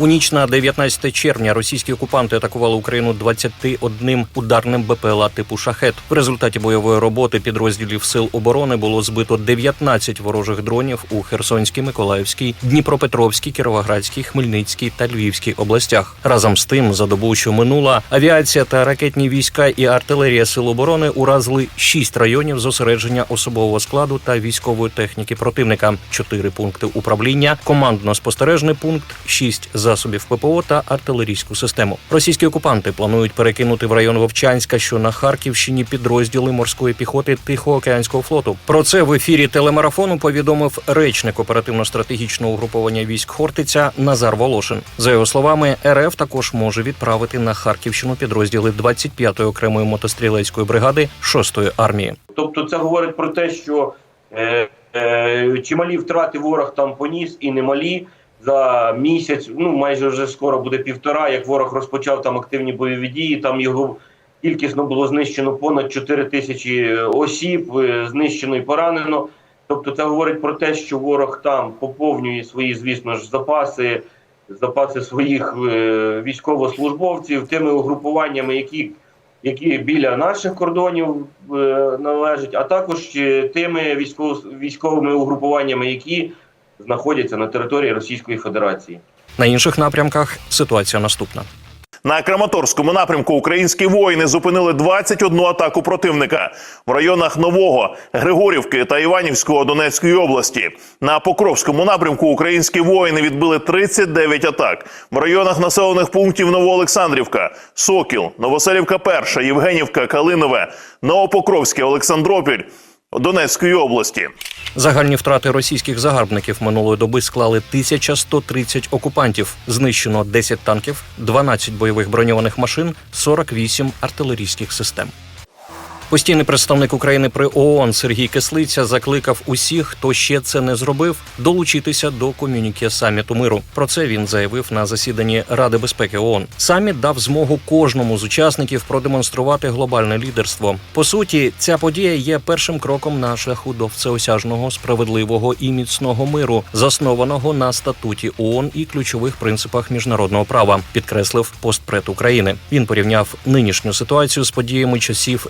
У ніч на 19 червня російські окупанти атакували Україну 21 ударним БПЛА типу шахет. В результаті бойової роботи підрозділів сил оборони було збито 19 ворожих дронів у Херсонській, Миколаївській, Дніпропетровській, Кіровоградській, Хмельницькій та Львівській областях. Разом з тим, за добу, що минула, авіація та ракетні війська і артилерія сил оборони уразили 6 районів зосередження особового складу та військової техніки противника, 4 пункти управління, командно-спостережний пункт, 6 засобів ППО та артилерійську систему. Російські окупанти планують перекинути в район Вовчанська, що на Харківщині підрозділи морської піхоти Тихоокеанського флоту. Про це в ефірі телемарафону повідомив речник оперативно-стратегічного угруповання військ Хортиця Назар Волошин. За його словами, РФ також може відправити на Харківщину підрозділи 25-ї окремої мотострілецької бригади 6-ї армії. Тобто, це говорить про те, що е, е, чималі втрати ворог там поніс і немалі. За місяць, ну майже вже скоро буде півтора. Як ворог розпочав там активні бойові дії, там його кількісно було знищено понад 4 тисячі осіб, е, знищено і поранено. Тобто, це говорить про те, що ворог там поповнює свої, звісно ж, запаси, запаси своїх е, військовослужбовців тими угрупуваннями, які які біля наших кордонів е, належать, а також е, тими військовими угрупуваннями, які знаходяться на території Російської Федерації. На інших напрямках ситуація наступна. На Краматорському напрямку українські воїни зупинили 21 атаку противника в районах Нового, Григорівки та Іванівського Донецької області. На Покровському напрямку українські воїни відбили 39 атак в районах населених пунктів Новоолександрівка, Сокіл, Новоселівка, Перша, Євгенівка, Калинове, Новопокровське, Олександропіль. Донецької області Загальні втрати російських загарбників минулої доби склали 1130 окупантів. Знищено 10 танків, 12 бойових броньованих машин, 48 артилерійських систем. Постійний представник України при ООН Сергій Кислиця закликав усіх, хто ще це не зробив, долучитися до комюніке саміту миру. Про це він заявив на засіданні Ради безпеки ООН. Саміт дав змогу кожному з учасників продемонструвати глобальне лідерство. По суті, ця подія є першим кроком на шляху до всеосяжного, справедливого і міцного миру, заснованого на статуті ООН і ключових принципах міжнародного права, підкреслив постпред України. Він порівняв нинішню ситуацію з подіями часів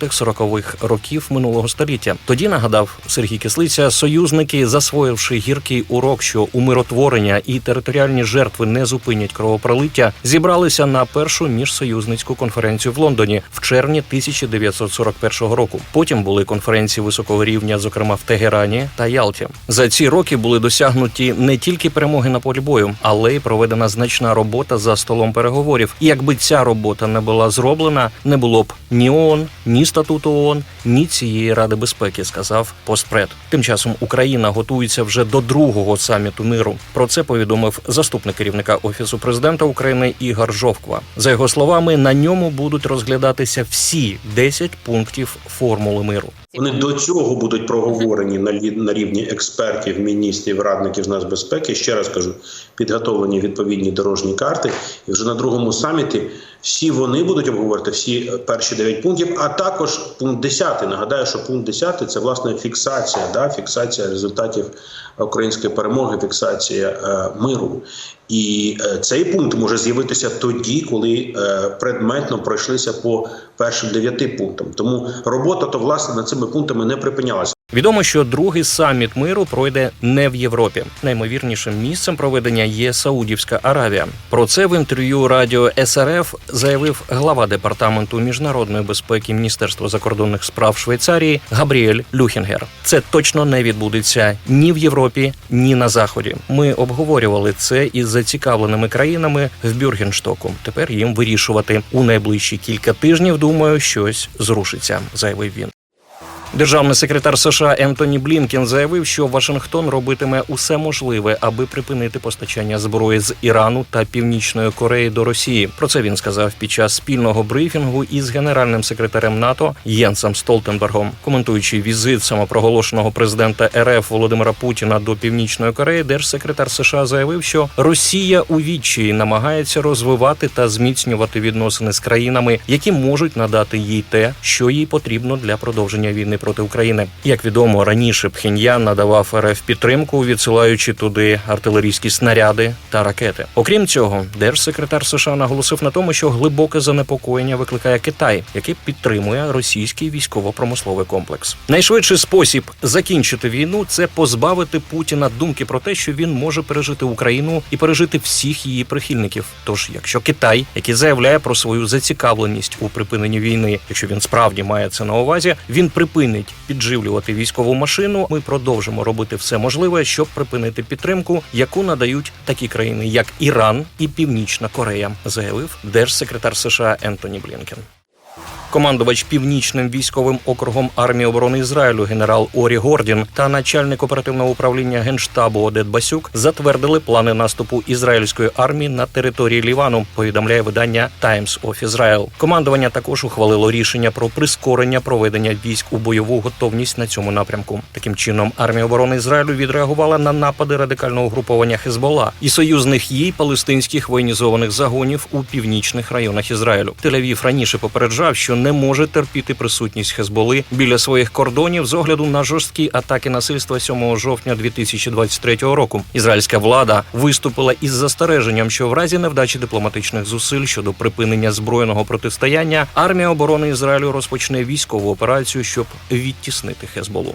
30-40-х років минулого століття. Тоді нагадав Сергій Кислиця, союзники, засвоївши гіркий урок, що умиротворення і територіальні жертви не зупинять кровопролиття, зібралися на першу міжсоюзницьку конференцію в Лондоні в червні 1941 року. Потім були конференції високого рівня, зокрема в Тегерані та Ялті. За ці роки були досягнуті не тільки перемоги на полі бою, але й проведена значна робота за столом переговорів. І якби ця робота не була зроблена, не було б ні ООН, ні статуту ООН, ні цієї ради безпеки, сказав постпред. Тим часом Україна готується вже до другого саміту миру. Про це повідомив заступник керівника офісу президента України Ігор Жовква. За його словами, на ньому будуть розглядатися всі 10 пунктів формули миру. Вони до цього будуть проговорені на рівні експертів, міністрів, радників з нацбезпеки. Ще раз кажу, підготовлені відповідні дорожні карти. І вже на другому саміті всі вони будуть обговорити всі е, перші дев'ять пунктів, а також пункт 10. Нагадаю, що пункт 10 – це власне фіксація, да, фіксація результатів української перемоги, фіксація е, миру. І е, цей пункт може з'явитися тоді, коли е, предметно пройшлися по першим дев'яти пунктам. Тому робота то власне над цими пунктами не припинялася. Відомо, що другий саміт миру пройде не в Європі. Наймовірнішим місцем проведення є Саудівська Аравія. Про це в інтерв'ю радіо СРФ заявив глава департаменту міжнародної безпеки Міністерства закордонних справ Швейцарії Габріель Люхінгер. Це точно не відбудеться ні в Європі, ні на заході. Ми обговорювали це із зацікавленими країнами в Бюргенштоку. Тепер їм вирішувати у найближчі кілька тижнів. Думаю, щось зрушиться, заявив він. Державний секретар США Ентоні Блінкен заявив, що Вашингтон робитиме усе можливе, аби припинити постачання зброї з Ірану та Північної Кореї до Росії. Про це він сказав під час спільного брифінгу із генеральним секретарем НАТО Єнсом Столтенбергом. Коментуючи візит самопроголошеного президента РФ Володимира Путіна до Північної Кореї, держсекретар США заявив, що Росія у відчаї намагається розвивати та зміцнювати відносини з країнами, які можуть надати їй те, що їй потрібно для продовження війни проти України. Як відомо, раніше Пхеньян надавав РФ підтримку, відсилаючи туди артилерійські снаряди та ракети. Окрім цього, держсекретар США наголосив на тому, що глибоке занепокоєння викликає Китай, який підтримує російський військово-промисловий комплекс. Найшвидший спосіб закінчити війну це позбавити Путіна думки про те, що він може пережити Україну і пережити всіх її прихильників. Тож, якщо Китай, який заявляє про свою зацікавленість у припиненні війни, якщо він справді має це на увазі, він припинить підживлювати військову машину. Ми продовжимо робити все можливе, щоб припинити підтримку, яку надають такі країни, як Іран і Північна Корея, заявив держсекретар США Ентоні Блінкен. Командувач північним військовим округом армії оборони Ізраїлю генерал Орі Гордін та начальник оперативного управління генштабу Одет Басюк затвердили плани наступу ізраїльської армії на території Лівану. Повідомляє видання Times of Israel. Командування також ухвалило рішення про прискорення проведення військ у бойову готовність на цьому напрямку. Таким чином, армія оборони Ізраїлю відреагувала на напади радикального угруповання Хезбола і союзних їй палестинських воєнізованих загонів у північних районах Ізраїлю. Тель-Авів раніше попереджав, що не може терпіти присутність Хезболи біля своїх кордонів з огляду на жорсткі атаки насильства 7 жовтня 2023 року. Ізраїльська влада виступила із застереженням, що в разі невдачі дипломатичних зусиль щодо припинення збройного протистояння армія оборони Ізраїлю розпочне військову операцію, щоб відтіснити Хезболу.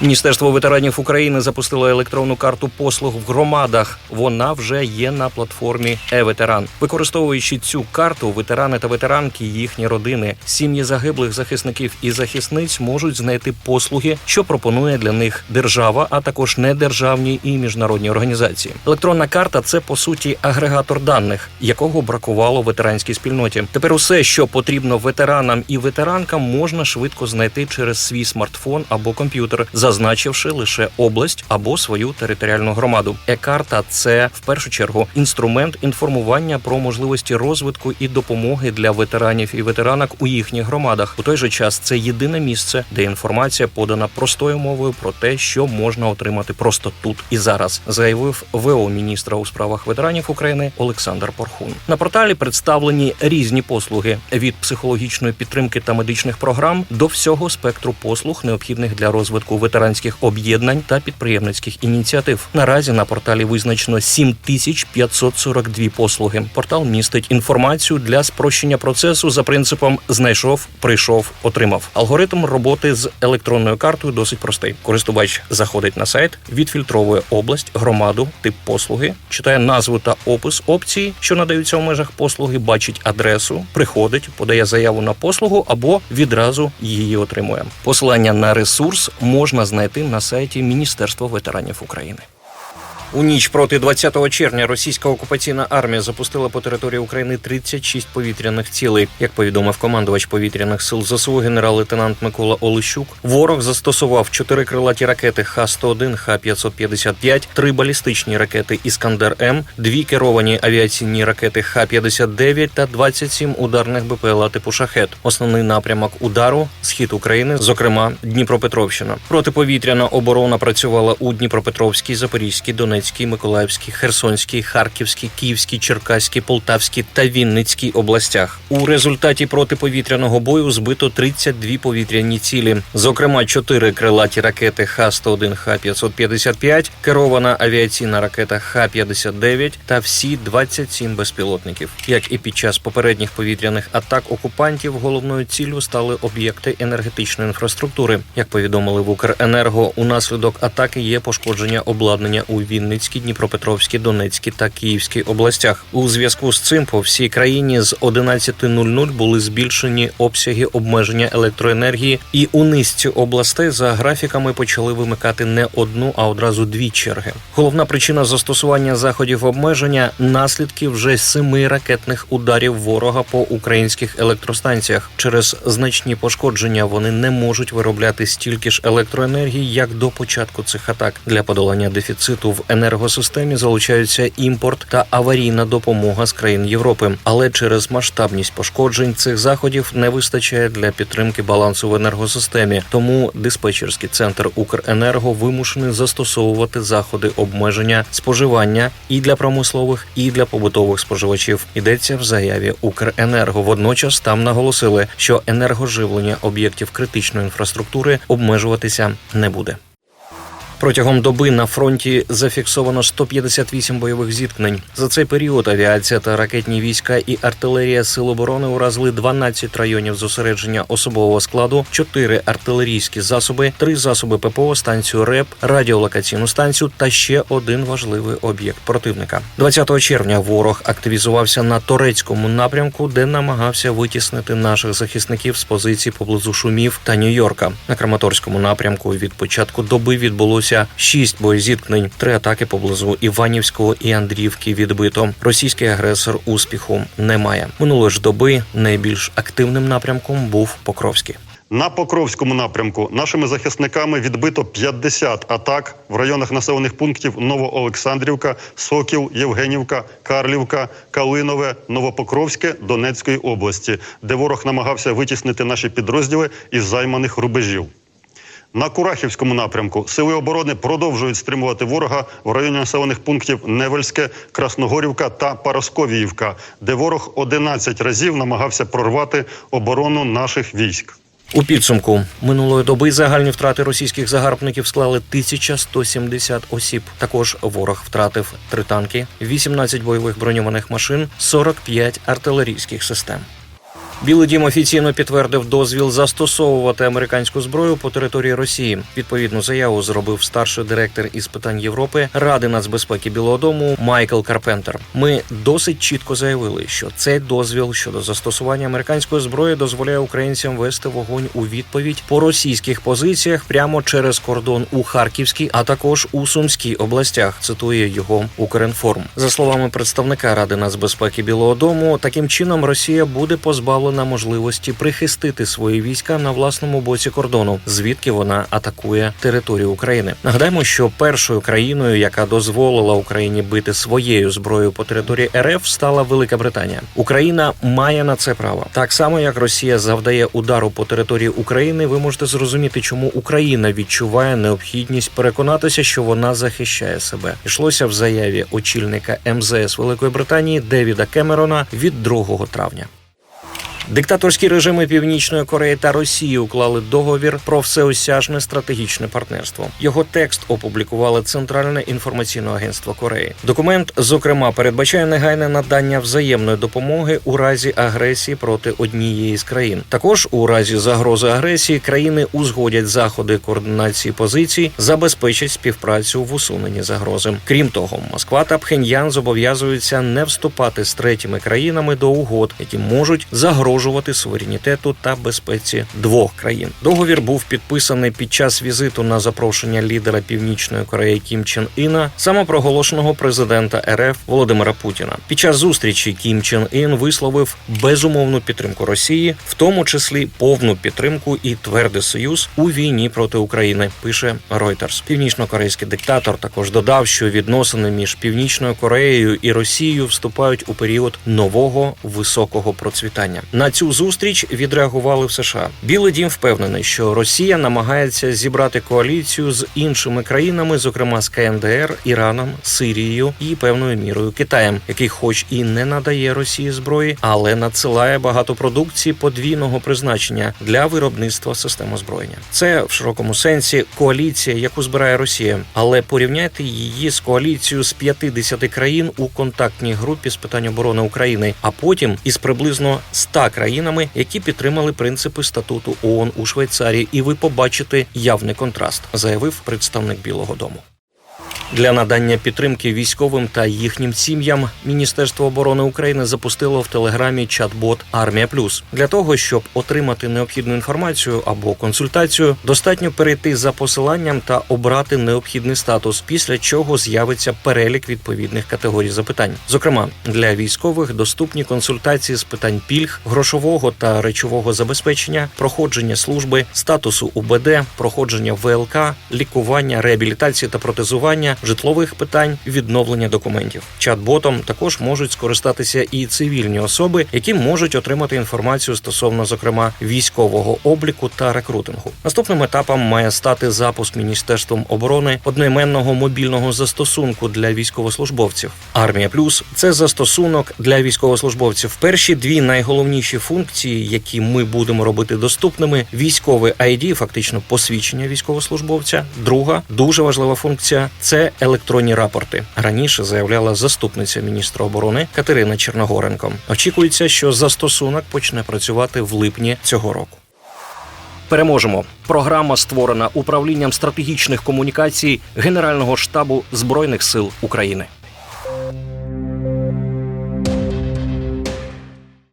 Міністерство ветеранів України запустило електронну карту послуг в громадах. Вона вже є на платформі е-ветеран. Використовуючи цю карту, ветерани та ветеранки, їхні родини, сім'ї загиблих захисників і захисниць можуть знайти послуги, що пропонує для них держава, а також недержавні і міжнародні організації. Електронна карта це по суті агрегатор даних, якого бракувало ветеранській спільноті. Тепер усе, що потрібно ветеранам і ветеранкам, можна швидко знайти через свій смартфон або комп'ютер, зазначивши лише область або свою територіальну громаду. Е-карта це в першу чергу інструмент інформування про можливості розвитку і допомоги для ветеранів і ветеранок у їхніх громадах. У той же час це єдине місце, де інформація подана простою мовою про те, що можна отримати просто тут і зараз, заявив ВО міністра у справах ветеранів України Олександр Порхун. На порталі представлені різні послуги від психологічної підтримки та медичних програм до всього спектру послуг, необхідних для розвитку ветеранських об'єднань та підприємницьких ініціатив. Наразі на порталі визначено 7542 послуги. Портал містить інформацію для спрощення процесу за принципом знайшов, прийшов, отримав. Алгоритм роботи з електронною картою досить простий. Користувач заходить на сайт, відфільтровує область, громаду, тип послуги, читає назву та опис опції, що надаються в межах послуги, бачить адресу, приходить, подає заяву на послугу або відразу її отримує. Посилання на ресурс можна знайти на сайті Міністерства ветеранів України. У ніч проти 20 червня російська окупаційна армія запустила по території України 36 повітряних цілей. Як повідомив командувач повітряних сил ЗСУ генерал-лейтенант Микола Олещук, ворог застосував чотири крилаті ракети Х-101, Х-555, три балістичні ракети Іскандер М, дві керовані авіаційні ракети Х-59 та 27 ударних БПЛА типу Шахет. Основний напрямок удару схід України, зокрема Дніпропетровщина. Протиповітряна оборона працювала у Дніпропетровській, Запорізькій, Донецькій, Миколаївській, Херсонській, Харківській, Київській, Черкаській, Полтавській та Вінницькій областях. У результаті протиповітряного бою збито 32 повітряні цілі, зокрема 4 крилаті ракети Х-101, Х-555, керована авіаційна ракета Х-59 та всі 27 безпілотників. Як і під час попередніх повітряних атак окупантів, головною ціллю стали об'єкти енергетичної інфраструктури. Як повідомили в Укренерго, унаслідок атаки є пошкодження обладнання у Вінницькій, Дніпропетровській, Донецькій та Київській областях. У зв'язку з цим по всій країні з 11.00 були збільшені обсяги обмеження електроенергії, і у низці областей за графіками почали вимикати не одну, а одразу дві черги. Головна причина застосування заходів обмеження наслідки вже семи ракетних ударів ворога по українських електростанціях. Через значні пошкодження вони не можуть виробляти стільки ж електроенергії, як до початку цих атак для подолання дефіциту в Укренергосистемі залучаються імпорт та аварійна допомога з країн Європи, але через масштабність пошкоджень цих заходів не вистачає для підтримки балансу в енергосистемі. Тому диспетчерський центр Укренерго вимушений застосовувати заходи обмеження споживання і для промислових, і для побутових споживачів. Йдеться в заяві Укренерго. Водночас там наголосили, що енергоживлення об'єктів критичної інфраструктури обмежуватися не буде. Протягом доби на фронті зафіксовано 158 бойових зіткнень. За цей період авіація та ракетні війська і артилерія Сил оборони уразили 12 районів зосередження особового складу, 4 артилерійські засоби, 3 засоби ППО, станцію РЕП, радіолокаційну станцію та ще один важливий об'єкт противника. 20 червня ворог активізувався на турецькому напрямку, де намагався витіснити наших захисників з позицій поблизу Шумів та Нью-Йорка. На Краматорському напрямку від початку доби відбулося шість боєзіткнень, три атаки поблизу Іванівського і Андріївки відбито. Російський агресор успіху не має. Минулої ж доби найбільш активним напрямком був Покровський. На Покровському напрямку нашими захисниками відбито 50 атак в районах населених пунктів Новоолександрівка, Сокіл, Євгенівка, Карлівка, Калинове, Новопокровське Донецької області, де ворог намагався витіснити наші підрозділи із займаних рубежів. На Курахівському напрямку сили оборони продовжують стримувати ворога в районі населених пунктів Невельське, Красногорівка та Парасковіївка, де ворог 11 разів намагався прорвати оборону наших військ. У підсумку минулої доби загальні втрати російських загарбників склали 1170 осіб. Також ворог втратив три танки, 18 бойових броньованих машин, 45 артилерійських систем. Білий дім офіційно підтвердив дозвіл застосовувати американську зброю по території Росії. Відповідну заяву зробив старший директор із питань Європи Ради нацбезпеки Білого Дому Майкл Карпентер. Ми досить чітко заявили, що цей дозвіл щодо застосування американської зброї дозволяє українцям вести вогонь у відповідь по російських позиціях прямо через кордон у Харківській, а також у Сумській областях. Цитує його Укрінформ. За словами представника Ради нацбезпеки Білого Дому, таким чином Росія буде позбавлена можливості прихистити свої війська на власному боці кордону, звідки вона атакує територію України. Нагадаємо, що першою країною, яка дозволила Україні бити своєю зброєю по території РФ, стала Велика Британія. Україна має на це право. Так само як Росія завдає удару по території України, ви можете зрозуміти, чому Україна відчуває необхідність переконатися, що вона захищає себе. Йшлося в заяві очільника МЗС Великої Британії Девіда Кемерона від 2 травня. Диктаторські режими Північної Кореї та Росії уклали договір про всеосяжне стратегічне партнерство. Його текст опублікували Центральне інформаційне агентство Кореї. Документ, зокрема, передбачає негайне надання взаємної допомоги у разі агресії проти однієї з країн. Також у разі загрози агресії країни узгодять заходи координації позицій, забезпечать співпрацю в усуненні загрози. Крім того, Москва та Пхеньян зобов'язуються не вступати з третіми країнами до угод, які можуть загрожувати суверенітету та безпеці двох країн. Договір був підписаний під час візиту на запрошення лідера Північної Кореї Кім Чен Іна, самопроголошеного президента РФ Володимира Путіна. Під час зустрічі Кім Чен Ін висловив безумовну підтримку Росії, в тому числі повну підтримку і твердий союз у війні проти України. Пише Reuters. Північно-корейський диктатор також додав, що відносини між Північною Кореєю і Росією вступають у період нового високого процвітання. На цю зустріч відреагували в США. Білий дім впевнений, що Росія намагається зібрати коаліцію з іншими країнами, зокрема з КНДР, Іраном, Сирією і певною мірою Китаєм, який, хоч і не надає Росії зброї, але надсилає багато продукції подвійного призначення для виробництва систем озброєння. Це в широкому сенсі коаліція, яку збирає Росія, але порівняйте її з коаліцією з 50 країн у контактній групі з питань оборони України, а потім із приблизно 100 країнами, які підтримали принципи статуту ООН у Швейцарії, і ви побачите явний контраст, заявив представник Білого Дому. Для надання підтримки військовим та їхнім сім'ям Міністерство оборони України запустило в телеграмі чат-бот Армія Плюс для того, щоб отримати необхідну інформацію або консультацію, достатньо перейти за посиланням та обрати необхідний статус, після чого з'явиться перелік відповідних категорій запитань. Зокрема, для військових доступні консультації з питань пільг, грошового та речового забезпечення, проходження служби, статусу УБД, проходження ВЛК, лікування, реабілітації та протезування, житлових питань, відновлення документів. Чат-ботом також можуть скористатися і цивільні особи, які можуть отримати інформацію стосовно, зокрема, військового обліку та рекрутингу. Наступним етапом має стати запуск міністерством оборони одноіменного мобільного застосунку для військовослужбовців. Армія Плюс це застосунок для військовослужбовців. Перші дві найголовніші функції, які ми будемо робити доступними: військовий ID, фактично посвідчення військовослужбовця. Друга дуже важлива функція електронні рапорти. Раніше заявляла заступниця міністра оборони Катерина Черногоренко. Очікується, що застосунок почне працювати в липні цього року. Переможемо. Програма створена управлінням стратегічних комунікацій Генерального штабу збройних сил України.